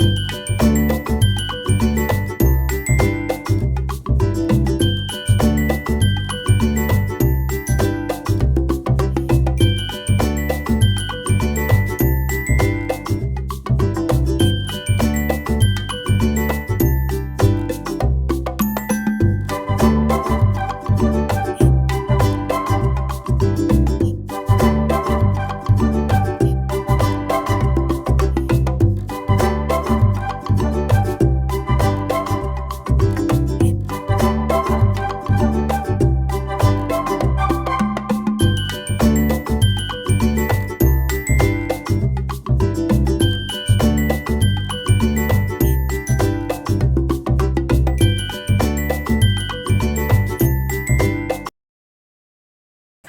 you.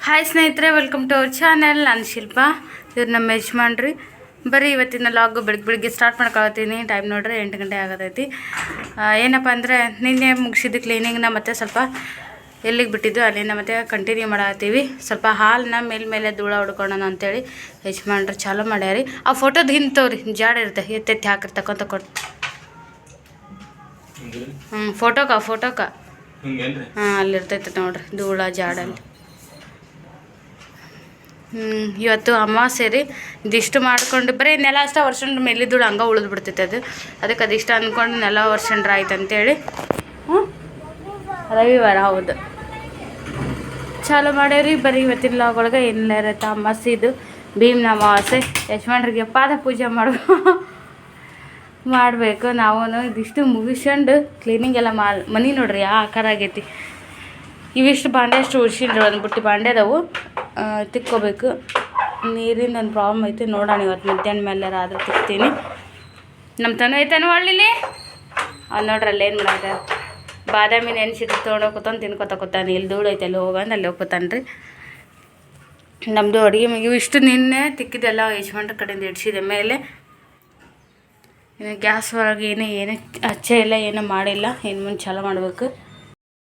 Hi ಸ್ನೇಹಿತರೆ welcome to our channel ನಾನು ಶಿಲ್ಪ. ಇವ್ರು ನಮ್ಮ ಯಜಮಾನ್ರಿ. ಬರೀ ಇವತ್ತಿನ ಲಾಗು ಬೆಳಗ್ಗೆ ಬೆಳಿಗ್ಗೆ ಸ್ಟಾರ್ಟ್ ಮಾಡ್ಕೊಳ್ತೀನಿ ಟೈಮ್ ನೋಡ್ರಿ ಎಂಟು ಗಂಟೆ ಆಗತೈತಿ. ಏನಪ್ಪ ಅಂದರೆ ನಿನ್ನೆ ಮುಗಿಸಿದ್ದು ಕ್ಲೀನಿಂಗ್ನ ಮತ್ತೆ ಸ್ವಲ್ಪ ಎಲ್ಲಿಗೆ ಬಿಟ್ಟಿದ್ದು ಅಲ್ಲಿಂದ ಮತ್ತೆ ಕಂಟಿನ್ಯೂ ಮಾಡತ್ತೀವಿ. ಸ್ವಲ್ಪ ಹಾಲನ್ನ ಮೇಲೆ ಮೇಲೆ ಧೂಳ ಹೊಡ್ಕೊಳೋಣ ಅಂತೇಳಿ ಯಜಮಾನ್ರು ಚಾಲೂ ಮಾಡ್ಯಾರಿ. ಆ ಫೋಟೋದು ಹಿಂತವ್ರಿ ಜಾಡ ಇರುತ್ತೆ. ಎತ್ತೆತ್ತಿ ಹಾಕಿರ್ತಕ್ಕಂಥ ಕೊಟ್ಟು ಹ್ಞೂ ಫೋಟೋಕ ಫೋಟೋಕ ಹಾಂ ಅಲ್ಲಿರ್ತೈತೆ ನೋಡ್ರಿ ಧೂಳ ಜಾಡಲ್ಲಿ ಇವತ್ತು ಅಮಾವಾಸ್ಯೆ ರೀ. ಇದಿಷ್ಟು ಮಾಡ್ಕೊಂಡು ಬರೀ ನೆಲ ಅಷ್ಟ ವರ್ಷಂಡ್ರ ಮೇಲಿದ್ದಳು ಹಂಗೆ ಉಳಿದು ಬಿಡ್ತೈತೆ ಅದು. ಅದಕ್ಕೆ ಅದಿಷ್ಟ ಅಂದ್ಕೊಂಡು ನೆಲ ವರ್ಷಂಡ್ರ ಆಯ್ತು ಅಂತೇಳಿ. ಹ್ಞೂ ರವಿವಾರ, ಹೌದು. ಚಾಲು ಮಾಡ್ಯಾವ್ರಿ, ಬರೀ ಇವತ್ತಿನ ಲಾಗ್ ಒಳಗೆ ಏನಿಲ್ಲ ಇರುತ್ತೆ ಇದು. ಭೀಮ್ನ ಅಮಾವಾಸ್ಯೆ. ಯಜಮಾನ್ರಿಗೆ ಪಾದ ಪೂಜೆ ಮಾಡ ಮಾಡಬೇಕು. ನಾವು ಇದಿಷ್ಟು ಮುಗಿಸ್ಕೊಂಡು ಕ್ಲೀನಿಂಗ್ ಎಲ್ಲ ಮಾ ಮನೆ ನೋಡ್ರಿ, ಆ ಆಕಾರ ಆಗೈತಿ. ಇವಿಷ್ಟು ಬಾಂಡೆ ಅಷ್ಟು ಉಳ್ಸಿನ್ರಿ ಒಂದು ಬುಟ್ಟಿ ಬಾಂಡೆ ಅದಾವು. ತಿಕ್ಕೋಬೇಕು. ನೀರಿಂದ ಒಂದು ಪ್ರಾಬ್ಲಮ್ ಐತೆ, ನೋಡೋಣ ಇವತ್ತು ಮಧ್ಯಾಹ್ನ ಮೇಲೆ ಆದರೂ ತಿಕ್ತೀನಿ. ನಮ್ಮ ತನ ಐತೇನು ಒಳ್ಳಿಲಿ ಅಲ್ಲಿ ನೋಡ್ರಿ ಏನು ಮಾಡಾಕ ಬಾದಾಮಿ ನೆನೆಸಿಟ್ಟು ತೊಗೊಂಡು ಕೂತಾನೆ ತಿನ್ಕೊತ ಕೂತಾನೆ ಇಲ್ಲಿ ಧೂಳು ಐತೆ, ಅಲ್ಲಿ ಹೋಗಂದು ಅಲ್ಲಿ ಹೋಗ್ಕೊತಾನೆ ರೀ ನಮ್ಮದು ಅಡುಗೆ ಮಗಿ ಇಷ್ಟು ನಿನ್ನೆ ತಿಕ್ಕಿದೆಲ್ಲ ಯಜಮಾನ್ರ ಕಡೆಯಿಂದ ಇಡ್ಸಿದೆ. ಮೇಲೆ ಇನ್ನು ಗ್ಯಾಸ್ ಒಳಗೆ ಏನು ಏನು ಹಚ್ಚೆ ಇಲ್ಲ, ಏನೂ ಮಾಡಿಲ್ಲ. ಇನ್ನು ಮುಂದೆ ಚಾಲು ಮಾಡಬೇಕು.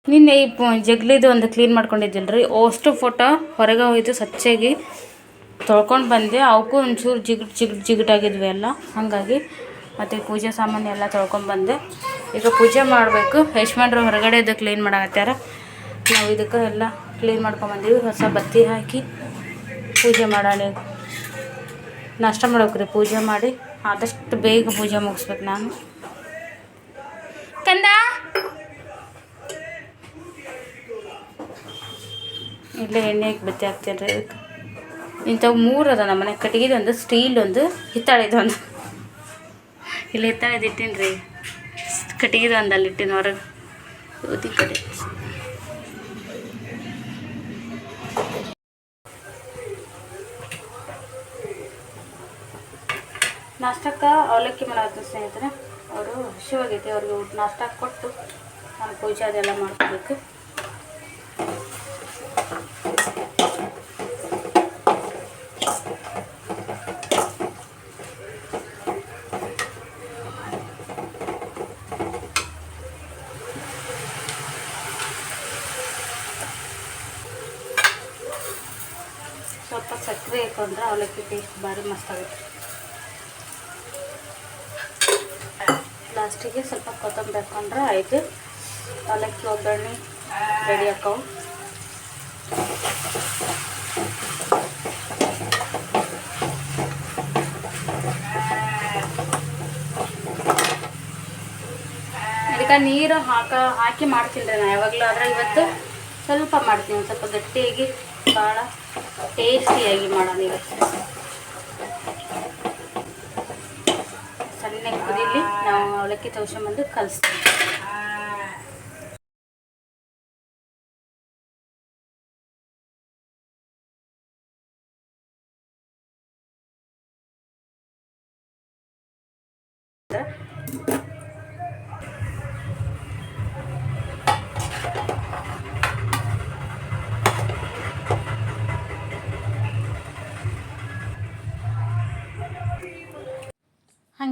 ನಿನ್ನೆ ಈ ಜಗ್ಲಿದು ಒಂದು ಕ್ಲೀನ್ ಮಾಡ್ಕೊಂಡಿದ್ದಿಲ್ಲ ರೀ. ಅಷ್ಟು ಫೋಟೋ ಹೊರಗೆ ಹೋಯ್ತು ಸ್ವಚ್ಛಾಗಿ ತೊಳ್ಕೊಂಡು ಬಂದೆ. ಅವಕ್ಕೂ ಒಂಚೂರು ಜಿಗಿಟ್ ಜಿಗಿಟ್ ಜಿಗಿಟಾಗಿದ್ವಿ ಎಲ್ಲ. ಹಾಗಾಗಿ ಮತ್ತು ಪೂಜೆ ಸಾಮಾನು ಎಲ್ಲ ತೊಳ್ಕೊಂಡು ಬಂದೆ. ಈಗ ಪೂಜೆ ಮಾಡಬೇಕು. ಯಶ್ಮಂಡ್ರು ಹೊರಗಡೆ ಇದು ಕ್ಲೀನ್ ಮಾಡಾಕತ್ಯಾರ. ನಾವು ಇದಕ್ಕೆ ಎಲ್ಲ ಕ್ಲೀನ್ ಮಾಡ್ಕೊಂಬಂದೀವಿ ಹೊಸ ಬತ್ತಿ ಹಾಕಿ ಪೂಜೆ ಮಾಡೋಣ. ನಾಷ್ಟ ನಾಷ್ಟ ಮಾಡ್ಬೇಕ್ರಿ, ಪೂಜೆ ಮಾಡಿ. ಆದಷ್ಟು ಬೇಗ ಪೂಜೆ ಮುಗಿಸ್ಬೇಕು ನಾನು. ಕಂದ? ಇಲ್ಲೇ ಎಣ್ಣೆ ಹಾಕಿ ಬತ್ತಿ ಹಾಕ್ತೀನಿ ರೀ ಅದಕ್ಕೆ. ಇಂಥವು ಮೂರು ಅದ ನಮ್ಮ ಮನೆ. ಕಟ್ಟಿಗೆದೊಂದು ಸ್ಟೀಲ್ ಒಂದು, ಹಿತ್ತಾಳೆದು ಒಂದು. ಇಲ್ಲಿ ಹಿತ್ತಾಳೆದು ಇಟ್ಟೀನಿ ರೀ. ಕಟ್ಟಿಗೆದೊಂದು ಅಲ್ಲಿ ಇಟ್ಟೀನಿ ಹೊರಗೆ. ಊದಿ ಕಡೆ. ನಾಷ್ಟಕ್ಕೆ ಅವಲಕ್ಕಿ ಮಾಡಾಕ ಸ್ನೇಹಿತರೆ. ಅವರು ಹಸಿವಾಗೈತಿ ಅವ್ರಿಗೆ ಊಟ ನಾಷ್ಟ ಕೊಟ್ಟು ನಾನು ಪೂಜೆ ಅದೆಲ್ಲ ಮಾಡ್ಕೋಬೇಕು. ಸ್ವಲ್ಪ ಸಕ್ಕರೆ ಹಾಕೊಂಡ್ರೆ ಅವಲಕ್ಕಿ ಟೇಸ್ಟ್ ಭಾರಿ ಮಸ್ತ್ ಆಗುತ್ತೆ. ಲಾಸ್ಟಿಗೆ ಸ್ವಲ್ಪ ಕೊತ್ತಂಬರಿ ಹಾಕೊಂಡ್ರೆ ಆಯಿತು ಅವಲಕ್ಕಿ ಒಗ್ಗರಣೆ ರೆಡಿ ಹಾಕವು ಇದಕ್ಕೆ ನೀರು ಹಾಕ, ಹಾಕಿ ಮಾಡ್ತೀನಿ ರೀ ನಾ ಯಾವಾಗಲೂ. ಆದರೆ ಇವತ್ತು ಸ್ವಲ್ಪ ಮಾಡ್ತೀನಿ ಸ್ವಲ್ಪ ಗಟ್ಟಿಯಾಗಿ ಭಾಳ ಟೇಸ್ಟಿಯಾಗಿ ಮಾಡೋಣ ಇವತ್ತು. ಸಣ್ಣಗೆ ಕುದಿಲಿ, ನಾವು ಅವಲಕ್ಕಿ ತೋರ್ಸ್ಕೊಂಬಂದು ಕಲಿಸ್ತೀವಿ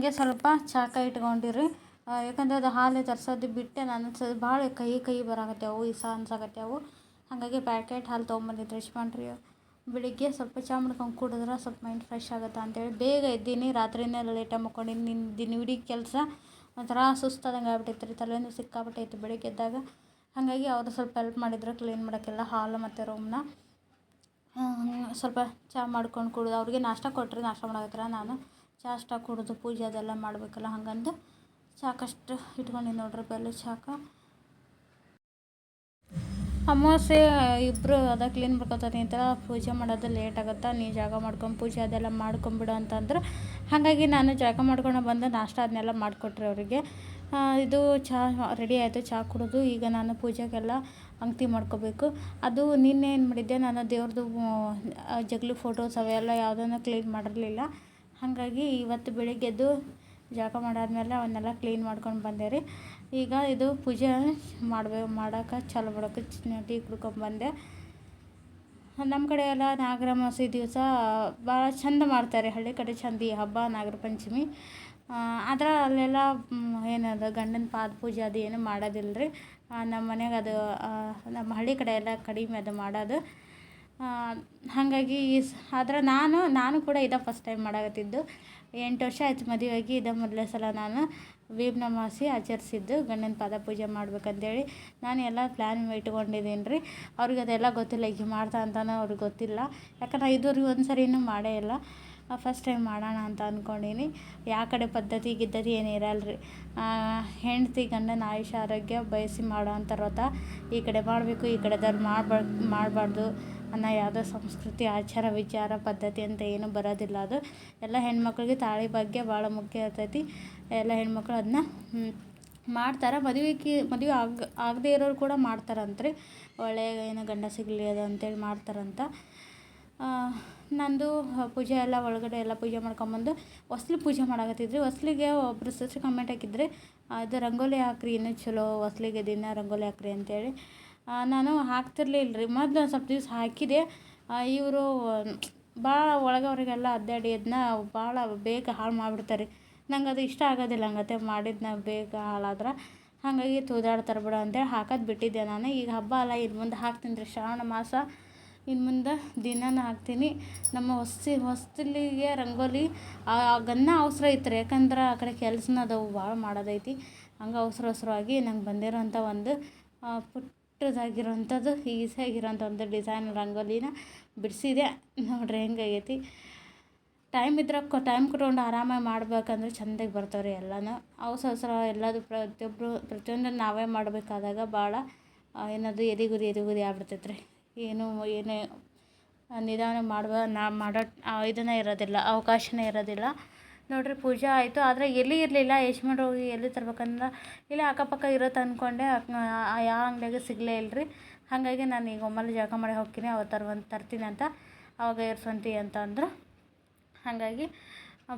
ಹಾಗೆ ಸ್ವಲ್ಪ ಚಾಕ ಇಟ್ಕೊಂಡಿರಿ. ಯಾಕಂದರೆ ಅದು ಹಾಲು ತರ್ಸೋದು ಬಿಟ್ಟೆ, ನಾನು ಸ ಭಾಳ ಕೈ ಕೈ ಬರಾಕತ್ಯಾವು, ಇಸ ಅನ್ಸಾಕತ್ಯಾವು. ಹಾಗಾಗಿ ಪ್ಯಾಕೆಟ್ ಹಾಲು ತೊಗೊಂಬಂದಿದ್ದು ಯಜಮಾನ್ರಿ ಬೆಳಿಗ್ಗೆ ಸ್ವಲ್ಪ ಚಾ ಮಾಡ್ಕೊಂಡು ಕುಡಿದ್ರೆ ಸ್ವಲ್ಪ ಮೈಂಡ್ ಫ್ರೆಶ್ ಆಗುತ್ತೆ ಅಂತೇಳಿ ಬೇಗ ಇದ್ದೀನಿ ರಾತ್ರಿನೇ ಲೇಟಾಗಿ ಮಕ್ಕೊಂಡಿನಿ ನಿನ್ನ ಇಡೀ ಕೆಲಸ ಒಂಥರ ಸುಸ್ತಾದಂಗೆ ಆಗ್ಬಿಟ್ಟೈತೆ ರೀ ತಲೆನೂ ಸಿಕ್ಕಾಪಟ್ಟೆ ಐತೆ ಬೆಳಿಗ್ಗೆ ಎದ್ದಾಗ. ಹಾಗಾಗಿ ಅವರು ಸ್ವಲ್ಪ ಹೆಲ್ಪ್ ಮಾಡಿದ್ರು ಕ್ಲೀನ್ ಮಾಡೋಕ್ಕೆಲ್ಲ ಹಾಲು ಮತ್ತು ರೂಮ್ನ ಸ್ವಲ್ಪ ಚಾ ಮಾಡ್ಕೊಂಡು ಕುಡಿದು ಅವ್ರಿಗೆ ನಾಷ್ಟ ಕೊಟ್ಟರೆ ನಾಷ್ಟ ಮಾಡಕತ್ರ ನಾನು. ಅಷ್ಟ ಕುಡಿದು ಪೂಜೆ ಅದೆಲ್ಲ ಮಾಡಬೇಕಲ್ಲ ಹಂಗಂದು ಸಾಕಷ್ಟು ಇಟ್ಕೊಂಡಿನಿ ನೋಡ್ರಿ ಬೆಲ್ಲ ಚಾಕ ಅಮಾವಾಸ್ಯೆ ಇಬ್ಬರು ಅದ ಕ್ಲೀನ್ ಮಾಡ್ಕೊತಾರೆ ಅಂತ ಪೂಜೆ ಮಾಡೋದು ಲೇಟ್ ಆಗುತ್ತೆ? ನೀ ಜಾಗ ಮಾಡ್ಕೊಂಡು ಪೂಜೆ ಅದೆಲ್ಲ ಮಾಡ್ಕೊಂಬಿಡು ಅಂತಂದ್ರೆ ಹಾಗಾಗಿ ನಾನು ಜಾಗ ಮಾಡ್ಕೊಂಡು ಬಂದು ನಾಷ್ಟ ಅದನ್ನೆಲ್ಲ ಮಾಡಿಕೊಟ್ರೆ ಅವರಿಗೆ. ಇದು ಚಹಾ ರೆಡಿ ಆಯಿತು ಚಹಾ ಕುಡಿದು ಈಗ ನಾನು ಪೂಜೆಗೆಲ್ಲ ಅಂಗತಿ ಮಾಡ್ಕೋಬೇಕು. ಅದು ನಿನ್ನೆ ಏನು ಮಾಡಿದ್ದೆ, ನಾನು ದೇವ್ರದ್ದು ಜಗ್ಲಿ ಫೋಟೋಸ್ ಅವೆಲ್ಲ ಯಾವುದನ್ನು ಕ್ಲೀನ್ ಮಾಡಿರಲಿಲ್ಲ. ಹಾಗಾಗಿ ಇವತ್ತು ಬೆಳಿಗ್ಗೆ ಎದ್ದು ಜಳಕ ಮಾಡಾದ್ಮೇಲೆ ಅವನ್ನೆಲ್ಲ ಕ್ಲೀನ್ ಮಾಡ್ಕೊಂಡು ಬಂದೆ ರೀ. ಈಗ ಇದು ಪೂಜೆ ಮಾಡ್ಬೇಕು ಮಾಡೋಕೆ ಚಾಲು ಮಾಡೋಕೆ ಟೀ ಕುಡ್ಕೊಂಬಂದೆ ನಮ್ಮ ಕಡೆ ಎಲ್ಲ ನಾಗರ ಅಮಾವಾಸ್ಯೆ ದಿವಸ ಭಾಳ ಚಂದ ಮಾಡ್ತಾರೆ. ಹಳ್ಳಿ ಕಡೆ ಚಂದ ಈ ಹಬ್ಬ, ನಾಗರ ಪಂಚಮಿ. ಆದ್ರೆ ಅಲ್ಲೆಲ್ಲ ಏನದ ಗಂಡನ ಪಾದ ಪೂಜೆ ಅದು ಏನು ಮಾಡೋದಿಲ್ಲ ರೀ ನಮ್ಮ ಮನೆಗೆ ಅದು ನಮ್ಮ ಹಳ್ಳಿ ಕಡೆ ಎಲ್ಲ ಕಡಿಮೆ ಅದು ಮಾಡೋದು. ಹಾಗಾಗಿ ಆದ್ರೆ ನಾನು ನಾನು ಕೂಡ ಇದೇ ಫಸ್ಟ್ ಟೈಮ್ ಮಾಡಕತ್ತಿದ್ದು. ಎಂಟು ವರ್ಷ ಆಯ್ತು ಮದುವೆಯಾಗಿ ಇದೇ ಮೊದಲನೇ ಸಲ ನಾನು ಅಮಾವಾಸ್ಯೆ ಆಚರಿಸಿದ್ದು, ಗಂಡನ ಪಾದ ಪೂಜೆ ಮಾಡ್ಬೇಕಂತೇಳಿ. ನಾನು ಎಲ್ಲ ಪ್ಲ್ಯಾನ್ ಇಟ್ಕೊಂಡಿದ್ದೀನಿ ರೀ ಅವ್ರಿಗೆ ಅದೆಲ್ಲ ಗೊತ್ತಿಲ್ಲ, ಈಗ ಮಾಡ್ತಾ ಅಂತಾನೂ ಅವ್ರಿಗೆ ಗೊತ್ತಿಲ್ಲ. ಯಾಕಂದ್ರೆ ಇದುವರೆಗೂ ಒಂದು ಸರಿನೂ ಮಾಡೇ ಇಲ್ಲ. ಫಸ್ಟ್ ಟೈಮ್ ಮಾಡೋಣ ಅಂತ ಅಂದ್ಕೊಂಡೀನಿ ಯಾವ ಕಡೆ ಪದ್ಧತಿ ಗಿದ್ದತಿ ಏನು ಇರಲ್ಲ ಹೆಂಡ್ತಿ ಗಂಡನ ಆಯುಷ್ಯ ಆರೋಗ್ಯ ಬಯಸಿ ಮಾಡೋ ಅಂಥ ವ್ರತ ಈ ಕಡೆ ಮಾಡಬೇಕು, ಈ ಕಡೆದವ್ರು ಮಾಡ್ಬಾರ್ದು, ಮಾಡಬಾರ್ದು. ಅನ್ನೋ ಯಾವುದೋ ಸಂಸ್ಕೃತಿ, ಆಚಾರ, ವಿಚಾರ, ಪದ್ಧತಿ ಅಂತ ಏನೂ ಬರೋದಿಲ್ಲ ಅದು. ಎಲ್ಲ ಹೆಣ್ಮಕ್ಳಿಗೆ ತಾಳಿ ಭಾಗ್ಯ ಭಾಳ ಮುಖ್ಯ ಇರ್ತೈತಿ. ಎಲ್ಲ ಹೆಣ್ಮಕ್ಳು ಅದನ್ನ ಮಾಡ್ತಾರೆ. ಮದುವೆಗೆ ಮದುವೆ ಆಗ, ಆಗದೇ ಇರೋರು ಕೂಡ ಮಾಡ್ತಾರಂತ್ರಿ. ಒಳ್ಳೆಯ ಏನು ಗಂಡ ಸಿಗಲಿ ಅದು ಅಂತೇಳಿ ಮಾಡ್ತಾರಂತ. ನಂದು ಪೂಜೆ ಎಲ್ಲ ಒಳಗಡೆ ಎಲ್ಲ ಪೂಜೆ ಮಾಡ್ಕೊಂಬಂದು ಹೊಸ್ಲಿ ಪೂಜೆ ಮಾಡಕತ್ತಿದ್ರಿ. ಹೊಸ್ಲಿಗೆ ಒಬ್ಬರು ಸಿಸ್ಟರ್ ಕಮೆಂಟ್ ಹಾಕಿದ್ರಿ, ಅದು ರಂಗೋಲಿ ಹಾಕ್ರಿ, ಇನ್ನೂ ಚಲೋ ಹೊಸ್ಲಿಗೆ ದಿನ ರಂಗೋಲಿ ಹಾಕ್ರಿ ಅಂತೇಳಿ. ನಾನು ಹಾಕ್ತಿರ್ಲಿಲ್ಲ ರೀ ಮೊದಲು ಒಂದು ಸ್ವಲ್ಪ ದಿವ್ಸ ಹಾಕಿದೆ. ಇವರು ಭಾಳ ಒಳಗೆ ಅವರಿಗೆಲ್ಲ ಅಡ್ಡಾಡಿ ಅದನ್ನ ಭಾಳ ಬೇಗ ಹಾಳು ಮಾಡಿಬಿಡ್ತಾರೆ. ನಂಗೆ ಅದು ಇಷ್ಟ ಆಗೋದಿಲ್ಲ. ಹಂಗತೆ ಮಾಡಿದ್ನ ಬೇಗ ಹಾಳಾದ್ರೆ. ಹಾಗಾಗಿ ತೂದಾಡ್ತಾರೆ ಬಿಡು ಅಂತೇಳಿ ಹಾಕೋದು ಬಿಟ್ಟಿದ್ದೆ ನಾನು. ಈಗ ಹಬ್ಬ ಅಲ್ಲ ಇನ್ನು ಮುಂದೆ ಹಾಕ್ತೀನಿ ರೀ. ಶ್ರಾವಣ ಮಾಸ. ಇನ್ನು ಮುಂದೆ ದಿನಾನು ಹಾಕ್ತೀನಿ. ನಮ್ಮ ಹೊಸ್ತಿ ಹೊಸ್ತಿಲಿಗೆ ರಂಗೋಲಿ ಗನ್ನ ಅವಸರ ಐತೆ ರೀ ಯಾಕಂದ್ರೆ ಆ ಕಡೆ ಕೆಲಸನ ಅದಾವು ಭಾಳ ಮಾಡೋದೈತಿ. ಹಂಗೆ ಅವಸರ ಅವಸರವಾಗಿ ನಂಗೆ ಬಂದಿರೋಂಥ ಒಂದು ಆ, ಪುಟ್ಟದಾಗಿರೋಂಥದ್ದು ಈಸಿಯಾಗಿರೋಂಥ ಒಂದು ಡಿಸೈನ್ ರಂಗೋಲಿನ ಬಿಡಿಸಿದೆ. ನೋಡ್ರಿ ಹೆಂಗಾಗೈತಿ ಟೈಮ್ ಇದ್ರೆ ಕೊ ಟೈಮ್ ಕೊಟ್ಕೊಂಡು ಆರಾಮಾಗಿ ಮಾಡ್ಬೇಕಂದ್ರೆ ಚೆಂದಾಗಿ ಬರ್ತಾವೆ ರೀ ಎಲ್ಲನೂ ಅವಸರ ಎಲ್ಲದು ಪ್ರತಿಯೊಬ್ಬರು ಪ್ರತಿಯೊಂದು ನಾವೇ ಮಾಡಬೇಕಾದಾಗ ಭಾಳ ಏನದು ಎದೆಗುದಿ ಎದಿಗುರಿ ಆಗ್ಬಿಡ್ತೈತೆ ರೀ ಏನು, ಏನೇ, ನಿಧಾನ ಮಾಡುವ ನಾ ಮಾಡೋ ಇದನ್ನೇ ಇರೋದಿಲ್ಲ, ಅವಕಾಶನೇ ಇರೋದಿಲ್ಲ. ನೋಡ್ರಿ ಪೂಜೆ ಆಯಿತು, ಆದರೆ ಎಲ್ಲಿ ಇರಲಿಲ್ಲ ಯಶ್ಮಂಡ್ ಹೋಗಿ ಎಲ್ಲಿ ತರ್ಬೇಕಂದ್ರೆ ಇಲ್ಲಿ ಅಕ್ಕಪಕ್ಕ ಇರೋದು ಅಂದ್ಕೊಂಡೆ ಯಾವ ಅಂಗಡಿಯಾಗ ಸಿಗಲೇ ಇಲ್ಲ ರೀ ಹಾಗಾಗಿ ನಾನು ಈಗ ಒಮ್ಮಲ್ಲಿ ಜಾಗ ಮಾಡಿ ಹೋಗ್ತೀನಿ ಅವತ್ತು ತರುವಂತ ತರ್ತೀನಿ ಅಂತ, ಅವಾಗ ಏರ್ಸೊಂತಿ ಅಂತ ಅಂದರು. ಹಾಗಾಗಿ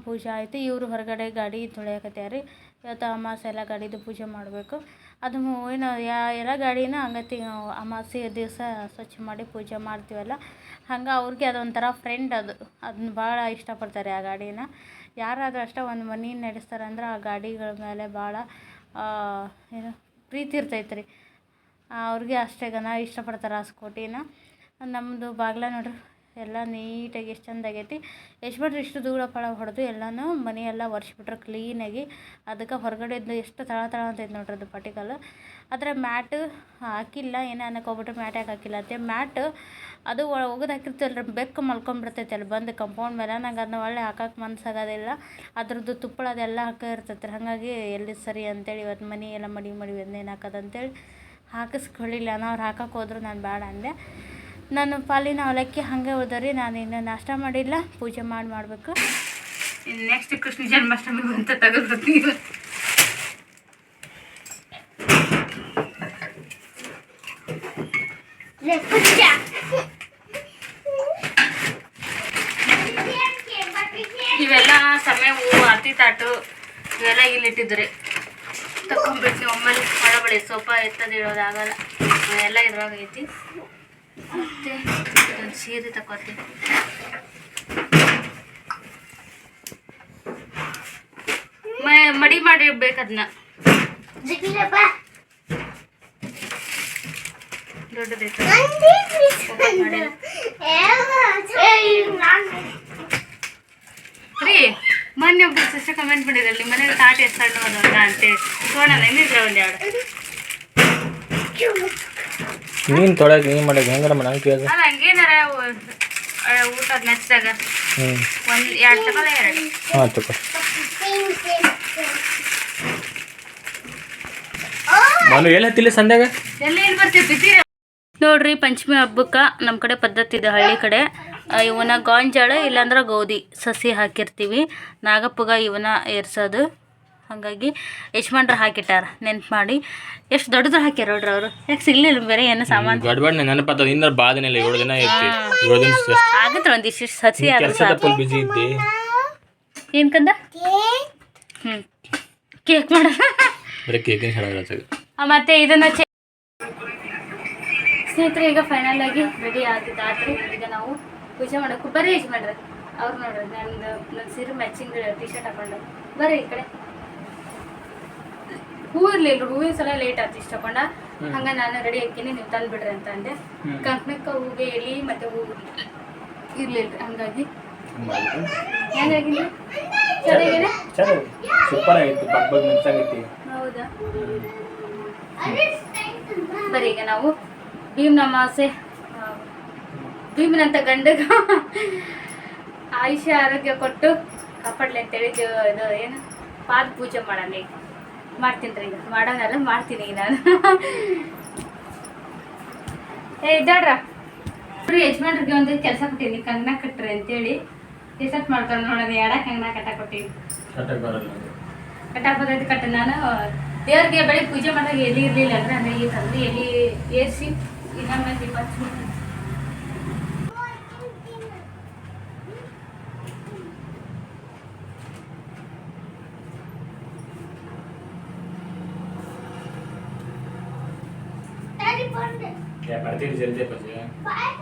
ಪೂಜೆ ಆಯಿತು, ಇವರು ಹೊರಗಡೆ ಗಾಡಿ ತೊಳೆಯಕತ್ಯಾರ. ರೀ ಇವತ್ತು ಅಮಾವಾಸ್ಯೆ ಎಲ್ಲ ಗಾಡಿದು ಪೂಜೆ ಮಾಡಬೇಕು. ಅದು ಏನು ಯಾ, ಎಲ್ಲ ಗಾಡಿನ ಹಂಗತಿ ಅಮಾವಾಸ್ಯೆ ದಿವಸ ಸ್ವಚ್ಛ ಮಾಡಿ ಪೂಜೆ ಮಾಡ್ತೀವಲ್ಲ, ಹಂಗೆ ಅವ್ರಿಗೆ ಅದೊಂಥರ ಫ್ರೆಂಡ್ ಅದು. ಅದನ್ನ ಭಾಳ ಇಷ್ಟಪಡ್ತಾರೆ ಆ ಗಾಡಿನ. ಯಾರಾದರೂ ಅಷ್ಟೇ ಒಂದು ಮನೆ ನಡೆಸ್ತಾರಂದ್ರೆ ಆ ಗಾಡಿಗಳ ಮೇಲೆ ಭಾಳ ಏನು ಪ್ರೀತಿ ಇರ್ತೈತೆ ರೀ ಅವ್ರಿಗೆ ಅಷ್ಟೇ ಗನ ಇಷ್ಟಪಡ್ತಾರೆ ಆ ಸ್ಕೂಟಿನ. ನಮ್ಮದು ಬಾಗ್ಲ ನೋಡ್ರಿ, ಎಲ್ಲ ನೀಟಾಗಿ ಎಷ್ಟು ಚಂದ ಆಗೈತಿ. ಎಷ್ಟು ಬಿಟ್ರೆ ಇಷ್ಟು ದೂರ ಪಳ ಹೊಡೆದು ಎಲ್ಲನೂ ಮನೆಯೆಲ್ಲ ಒರೆಸ್ಬಿಟ್ರೆ ಕ್ಲೀನಾಗಿ ಅದಕ್ಕೆ ಹೊರಗಡೆದು ಎಷ್ಟು ತಳ ತಳ ಅಂತೈತೆ ನೋಡ್ರಿ ಅದು ಪಟಿಕಲ್ ಆದರೆ ಮ್ಯಾಟ್ ಹಾಕಿಲ್ಲ, ಏನೇ ಅನ್ನಕ್ಕೆ ಹೋಗ್ಬಿಟ್ರೆ ಮ್ಯಾಟ್ ಯಾಕೆ ಹಾಕಿಲ್ಲ ಅಂತೆ. ಮ್ಯಾಟ್ ಅದು ಒಗದು ಹಾಕಿರ್ತೀವಲ್ಲ ರೀ ಬೆಕ್ಕು ಮಲ್ಕೊಂಡ್ಬಿಡ್ತೈತೆ ಅಲ್ಲಿ ಬಂದು ಕಂಪೌಂಡ್ ಮೇಲೆ. ನಂಗೆ ಅದನ್ನ ಒಳ್ಳೆ ಹಾಕಕ್ಕೆ ಮನಸ್ಸಾಗೋದಿಲ್ಲ ಅದ್ರದ್ದು ತುಪ್ಪಳ ಅದೆಲ್ಲ ಹಾಕಿರ್ತೈತೆ ರೀ ಹಾಗಾಗಿ ಎಲ್ಲಿ ಸರಿ ಅಂತೇಳಿ ಇವತ್ತು ಮನೆ ಎಲ್ಲ ಮಡಿ ಮಡಿ ಒಂದೇನು ಹಾಕೋದು ಅಂತೇಳಿ ಹಾಕಿಸ್ಕೊಳ್ಳಿಲ್ಲ. ಅವ್ರು ಹಾಕಕ್ಕೆ ಹೋದ್ರು ನಾನು ಬೇಡ ಅಂದೆ. ನನ್ನ ಪಾಲಿನ ಅವಲಕ್ಕಿ ಹಾಗೆ ಉಳ್ದರಿ. ನಾನು ಇನ್ನೂ ನಾಷ್ಟ ಮಾಡಿಲ್ಲ. ಪೂಜೆ ಮಾಡಿ ಮಾಡಬೇಕು. ನೆಕ್ಸ್ಟ್ ಕೃಷ್ಣ ಜನ್ಮಾಷ್ಟಮಿ ಅಂತ ತೆಗೆದ್ಬಿಡ್ತೀನಿ ಇವೆಲ್ಲ ಸಮಯ ಹೂವು ಅತಿ ತಾಟು ಇವೆಲ್ಲ ಇಲ್ಲಿಟ್ಟಿದ್ರಿ ತಕೊಂಡ್ಬಿಟ್ಟು ಒಮ್ಮೆಲೆ ಒಳಗಡೆ ಸೋಫಾ ಎತ್ತದಿಡೋದಾಗಲ್ಲ ಎಲ್ಲ ಇದ್ರಾಗ ಐತಿ. ಮತ್ತೆ ಒಂದು ಸೀರೆ ತಗೋತೀನಿ ಮಡಿ ಮಾಡಿರ್ಬೇಕು ಅದನ್ನ ಓಪನ್ ಮಾಡಿಲ್ಲ ರೀ ಮೊನ್ನೆ ಕಮೆಂಟ್ ಮಾಡಿದ್ರಲ್ಲಿ ಮನೇಲಿ ತಾಟ ಎಷ್ಟು ಸಣ್ಣ ಅದ ಅಂತೇಳಿ ನೋಡೋಣ ಏನಿದ್ರೆ ಒಂದು ಎರಡು? ನೀನು ತೊಳೆ ನೀನು ಮಾಡೋದು. ಹೆಂಗಾರ ಮಾಡ ಹಂಗೆ ಕೇಳ್ದೆ. ಅಲ್ಲ ಹಂಗೇನಾರ ಊಟದ ಮೆಚ್ಚಾಗ ಹ್ಞೂ ಒಂದು ಎರಡು ತಗೊಳ್ಳ ಎರಡು. ಹಾಂ ತಗೋ. ಮನು ಎಲ್ಲಿ ಹತ್ತಿಲ್ಲ ಸಂಧ್ಯಾಗ? ಎಲ್ಲಿ ಬರ್ತೀವಿ ಬಿಸಿ ನೋಡ್ರಿ ಪಂಚಮಿ ಹಬ್ಬಕ್ಕೆ ನಮ್ಮ ಕಡೆ ಪದ್ಧತಿ ಇದೆ ಹಳ್ಳಿ ಕಡೆ. ಆ, ಗೋಂಜಾಳ ಇಲ್ಲಾಂದ್ರೆ ಗೋಧಿ ಸಸಿ ಹಾಕಿರ್ತೀವಿ. ನಾಗಪ್ಪಗ ಇವನ್ನ ಏರ್ಸೋದು. ಹಾಗಾಗಿ ಯಜಮಾನ್ರು ಹಾಕಿಟ್ಟಾರ ನೆನ್ಪು ಮಾಡಿ. ಎಷ್ಟು ದೊಡ್ಡದು ಹಾಕ್ಯಾರ ನೋಡ್ರಿ ಅವರು. ಯಾಕೆ ಸಿಗ್ಲಿಲ್ಲ ಬೇರೆ ಏನು ಸಾಮಾನು? ದೊಡ್ಡ ಇಂದ ಭಾಳ ದಿನ ಇಲ್ಲ ಏಳು ದಿನ ಐತಿ. ಏಳು ದಿನ ಆಗತ್ತೆ ಒಂದಿಷ್ಟು ಸಸಿ ಆದ್ರೆ ಕೆಲಸದ ಫುಲ್ ಬಿಜಿ ಇದ್ದಿ. ಏನು ಕಂದ? ಹ್ಞೂ ಕೇಕ್ ಮಾಡೋಣ ಬರೀ ಹೇಳೋದು ಮತ್ತೆ ಇದನ್ನ ಸ್ನೇಹಿತರೆ ಈಗ ಫೈನಲ್ ಆಗಿ ರೆಡಿ ಆಗಿದ್ದಾದ್ರೆ ಈಗ ನಾವು ಪೂಜೆ ಮಾಡಕ್ಕೆ ಬರ್ರಿ ಮಾಡ್ರಿ ಅವ್ರು ನೋಡ್ರಿ ನಂದು ನನ್ನ ಸೀರೆ ಮ್ಯಾಚಿಂಗ್ ಟಿ ಶರ್ಟ್ ಹಾಕೊಂಡು. ಬರ್ರಿ ಈ ಕಡೆ. ಹೂ ಇರ್ಲಿಲ್ಲ ಹೂವಿನ ಸಲ ಲೇಟ್ ಆಯ್ತು ಇಷ್ಟ ತಕೊಂಡ ಹಂಗ ನಾನು ರೆಡಿ ಹಾಕಿನಿ ನೀವು ತಂದು ಬಿಡ್ರಿ ಅಂತ ಅಂದೆ. ಕಂಕಣಕ್ಕ ಹೂಗೆ ಎಲಿ ಮತ್ತೆ ಹೂ ಇರ್ಲಿಲ್ಲ ಹಂಗಾಗಿ. ಸೂಪರ್ ಆಗಿತ್ತು ಮಿಂಚಾಗೈತಿ ಹೌದಾ? ಬರೀ ಈಗ ನಾವು ಭೀಮ್ ಆ, ಭೀಮನಂತ ಗಂಡಗ ಆಯುಷ್ಯ ಆರೋಗ್ಯ ಕೊಟ್ಟು ಕಾಪಾಡ್ಲಿ ಅಂತೇಳಿ ಇದು ಏನು? ಪಾದ ಪೂಜೆ ಮಾಡೋಣ ಈಗ ಮಾಡ್ತೀನಿ ರೀ ಈಗ ಮಾಡೋಣಲ್ಲ ಮಾಡ್ತೀನಿ ಈಗ ನಾನು. ಏ ಇದ್ದಾಡ್ರ? ನೋಡಿ ಯಜಮಾನ್ರಿಗೆ ಒಂದು ಕೆಲಸ ಕೊಟ್ಟಿನಿ ಕಂಗನ ಕಟ್ಟ್ರಿ ಅಂತೇಳಿ. ಎಷ್ಟೊತ್ತು ಮಾಡ್ಕೊಂಡು ನೋಡೋಣ ಎಡ ಕಂಗನ ಕಟ್ಟ ಕೊಟ್ಟೀನಿ. ಕಟ್ಟಾಕ್ ಬರ್ತೈತಿ ಕಟ್ಟ ನಾನು. ದೇವ್ರಿಗೆ ಬೆಳಿಗ್ಗೆ ಪೂಜೆ ಮಾಡಿದಾಗ ಎಲ್ಲಿ ಇರಲಿಲ್ಲ ಅಂದ್ರೆ ಅಂದ್ರೆ ಈ ತಂದು ಎಲ್ಲಿ ಏರಿಸಿ ಇನ್ನೊಮ್ಮೆ ದೀಪ di sini aja. Pak, ya. eh,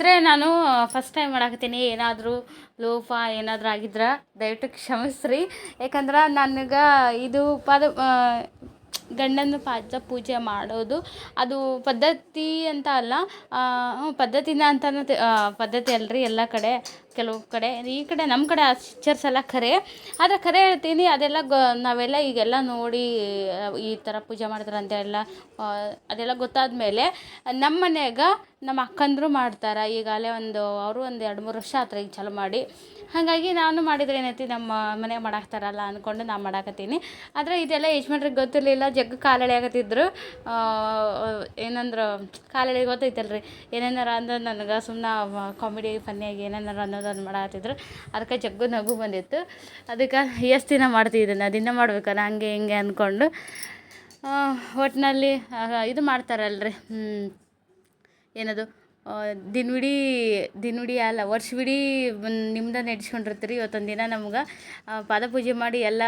ಸ್ನೇಹಿತರೆ ನಾನು ಫಸ್ಟ್ ಟೈಮ್ ಮಾಡಾಕತ್ತೀನಿ. ಏನಾದರೂ ಲೋಪ ಏನಾದರೂ ಆಗಿದ್ರೆ ದಯವಿಟ್ಟು ಕ್ಷಮಿಸ್ರಿ. ಯಾಕಂದ್ರೆ ನನಗೆ ಇದು ಪದ ಗಂಡನ ಪಾದ ಪೂಜೆ ಮಾಡೋದು. ಅದು ಪದ್ಧತಿ ಅಂತ ಅಲ್ಲ ಪದ್ಧತಿನ ಅಂತಲೂ ತಿ- ಆ, ಪದ್ಧತಿ ಅಲ್ರಿ ಎಲ್ಲ ಕಡೆ ಕೆಲವು ಕಡೆ. ಈ ಕಡೆ ನಮ್ಮ ಕಡೆ ಆಚರಿಸಲ್ಲ ಖರೆ ಆದರೆ ಖರೆ ಹೇಳ್ತೀನಿ ಅದೆಲ್ಲ ಗ ನಾವೆಲ್ಲ ಈಗೆಲ್ಲ ನೋಡಿ ಈ ಥರ ಪೂಜೆ ಮಾಡ್ತಾರೆ ಅಂತ ಎಲ್ಲ ಅದೆಲ್ಲ ಗೊತ್ತಾದ ಮೇಲೆ ನಮ್ಮ ಮನೆಯಾಗ ನಮ್ಮ ಅಕ್ಕಂದರು ಮಾಡ್ತಾರೆ. ಈಗಾಗಲೇ ಒಂದು ಅವರು ಒಂದು ಎರಡು ಮೂರು ವರ್ಷ ಆತ್ರ ಈಗ ಚಾಲು ಮಾಡಿ. ಹಾಗಾಗಿ ನಾನು ಮಾಡಿದ್ರೆ ಏನೈತಿ ನಮ್ಮ ಮನೆಗೆ ಮಾಡಾಕ್ತಾರಲ್ಲ ಅಂದ್ಕೊಂಡು ನಾನು ಮಾಡಾಕತ್ತೀನಿ. ಆದರೆ ಇದೆಲ್ಲ ಯಜಮಾನ್ರಿಗೆ ಗೊತ್ತಿರಲಿಲ್ಲ ಜಗ್ಗ ಕಾಲಳೆ ಆಗತ್ತಿದ್ರು ಏನಂದ್ರೆ ಗೊತ್ತೈತಲ್ಲ ಗೊತ್ತೈತಲ್ರಿ. ಏನೇನಾರ ಅಂದ್ರೆ ನನಗೆ ಸುಮ್ಮನೆ ಕಾಮಿಡಿ ಫನ್ನಿಯಾಗಿ ಏನೇನಾರ ಅನ್ನೋದನ್ನು ಮಾಡಾಕತ್ತಿದ್ರು ಅದಕ್ಕೆ ಜಗ್ಗು ನಗು ಬಂದಿತ್ತು. ಅದಕ್ಕೆ ಎಷ್ಟು ದಿನ ಮಾಡ್ತೀವಿ ಇದನ್ನು? ದಿನ ಮಾಡ್ಬೇಕಲ್ಲ, ಹಂಗೆ ಹಿಂಗೆ ಅಂದ್ಕೊಂಡು ಒಟ್ಟಿನಲ್ಲಿ ಇದು ಮಾಡ್ತಾರಲ್ರಿ ಏನದು ದಿನವಿಡೀ ದಿನವಿಡೀ ಅಲ್ಲ, ವರ್ಷವಿಡೀ ನಿಮ್ದು ನೆಡ್ಸ್ಕೊಂಡಿರ್ತೀರಿ. ಇವತ್ತೊಂದು ದಿನ ನಮ್ಗೆ ಪಾದಪೂಜೆ ಮಾಡಿ ಎಲ್ಲ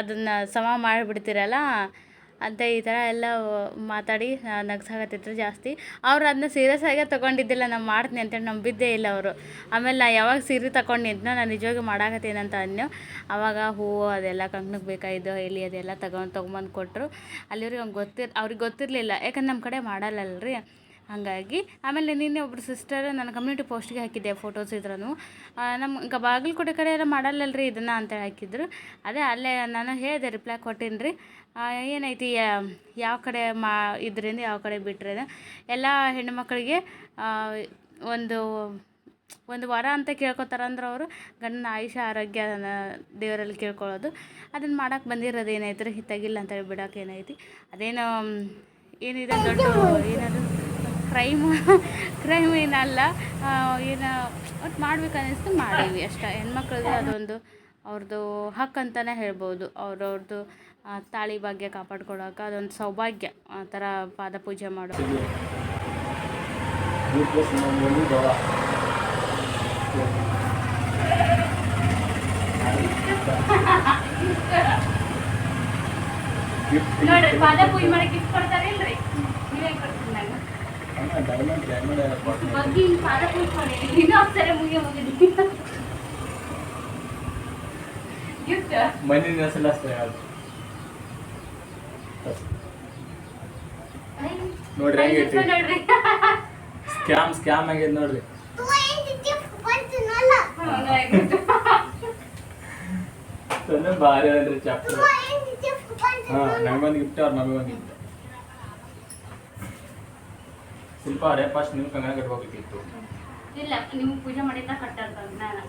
ಅದನ್ನು ಸಮ ಮಾಡಿಬಿಡ್ತೀರಲ್ಲ? ಅಂತ ಈ ಥರ ಎಲ್ಲ ಮಾತಾಡಿ ನಗ್ಸಾಕತ್ತಿದ್ರು ಜಾಸ್ತಿ. ಅವ್ರು ಅದನ್ನ ಸೀರಿಯಸ್ ಆಗೇ ತೊಗೊಂಡಿದ್ದಿಲ್ಲ, ನಾನು ಮಾಡ್ತೀನಿ ಅಂತೇಳಿ ನಂಬಿದ್ದೇ ಇಲ್ಲ ಅವರು. ಆಮೇಲೆ ನಾ ಯಾವಾಗ ಸೀರೆ ತಗೊಂಡು ನಾನು ನಿಜವಾಗಿ ಮಾಡಾಕತ್ತೀನಿ ಅಂತ ಅವಾಗ ಆವಾಗ ಹೂವು ಅದೆಲ್ಲ ಕಂಕ್ನಿಗೆ ಬೇಕಾಗಿದ್ದು, ಎಲೆ ಅದೆಲ್ಲ ತಗೊಂಡು, ತೊಗೊಂಬಂದು ಕೊಟ್ಟರು ಅಲ್ಲಿವ್ರಿಗೆ ಅವ್ನು ಗೊತ್ತಿರ್, ಅವ್ರಿಗೆ ಗೊತ್ತಿರಲಿಲ್ಲ. ಯಾಕಂದ್ರೆ ನಮ್ಮ ಕಡೆ ಮಾಡಲ್ಲಲ್ರಿ. ಹಾಗಾಗಿ. ಆಮೇಲೆ ನಿನ್ನೆ ಒಬ್ರು ಸಿಸ್ಟರ್ ನನ್ನ ಕಮ್ಯುನಿಟಿ ಪೋಸ್ಟ್ಗೆ ಹಾಕಿದ್ದೆ ಫೋಟೋಸ್ ಇದ್ರೂ ನಮ್ಮ ಗ ಬಾಗಲಕೋಟೆ ಕಡೆ ಎಲ್ಲ ಮಾಡಲ್ಲಲ್ರಿ ಇದನ್ನು ಅಂತ ಹಾಕಿದ್ರು. ಅದೇ ಅಲ್ಲೇ ನಾನು ಹೇಳಿದೆ ರಿಪ್ಲೈ ಕೊಟ್ಟೀನಿ ರೀ ಏನೈತಿ ಯಾವ ಕಡೆ ಮಾ, ಇದರಿಂದ ಯಾವ ಕಡೆ ಬಿಟ್ಟರೆ ಎಲ್ಲ ಹೆಣ್ಣುಮಕ್ಕಳಿಗೆ ಒಂದು ಒಂದು ವಾರ ಅಂತ ಕೇಳ್ಕೊತಾರೆ ಅಂದ್ರೆ ಅವರು. ಗಂಡನ ಆಯುಷ ಆರೋಗ್ಯ ದೇವರಲ್ಲಿ ಕೇಳ್ಕೊಳ್ಳೋದು. ಅದನ್ನು ಮಾಡೋಕ್ಕೆ ಬಂದಿರೋದು ಏನೈತೆ ರೀ ತೆಗಿಲ್ಲ ಅಂತೇಳಿ ಬಿಡೋಕೆ ಏನೈತಿ? ಅದೇನು ಏನಿದೆ ದೊಡ್ಡ ಏನದು ಕ್ರೈಮ್ ಕ್ರೈಮ್ ಏನಲ್ಲ ಏನು ಒಟ್ಟು ಮಾಡ್ಬೇಕು ಅನ್ನಿಸ್ತು ಮಾಡೀವಿ ಅಷ್ಟೇ. ಹೆಣ್ಮಕ್ಳದ್ದು ಅದೊಂದು ಅವ್ರದ್ದು ಹಕ್ಕು ಅಂತಲೇ ಹೇಳ್ಬೋದು. ಅವ್ರವ್ರದ್ದು ತಾಳಿ ಭಾಗ್ಯ ಕಾಪಾಡ್ಕೊಳಕ್ಕೆ ಅದೊಂದು ಸೌಭಾಗ್ಯ ಆ ಥರ ಪಾದ ಪೂಜೆ ಮಾಡೋದು. ನೋಡ್ರಿ ಪಾದ ಪೂಜೆ ಮಾಡಕ್ಕೆ ಇಷ್ಟ ಕೊಡ್ತಾರೆ? ಇಲ್ರಿ ಬಗ್ಗೆ ಹಿಂಗ್ ಪಾದ ಪೂಜೆ ಮಾಡಿ ಇನ್ನೊಂದು ಸರಿ ಮುಗಿಯ ಮುಗಿದಿ ಗಿಫ್ಟ್ ಮಣ್ಣಿನ ಹೆಸರು ಅಷ್ಟೇ ಅದು. ನೋಡ್ರಿ ಹೆಂಗೈತಿ ನೋಡ್ರಿ ಸ್ಕ್ಯಾಮ್ ಸ್ಕ್ಯಾಮ್ ಆಗೈತೆ ನೋಡ್ರಿ ಸೊನ್ನೆ ಭಾರಿ ಅದ್ರಿ ಚಾಪ್ಟರ್ ಹಾ ನಮಗೊಂದು ಗಿಫ್ಟ್ ಅವ್ರ ನಮಗೊಂದು ಗಿಫ್ಟ್ ಶಿಲ್ಪ ಅವರೇ ಫಸ್ಟ್ ನೀವು ಕಂಗಣ ಕಟ್ಬೇಕಿತ್ತು ಇಲ್ಲ ನೀವು ಪೂಜೆ ಮಾಡಿದ್ದ ಕಟ್ಟಲ್ಲ ನಾನು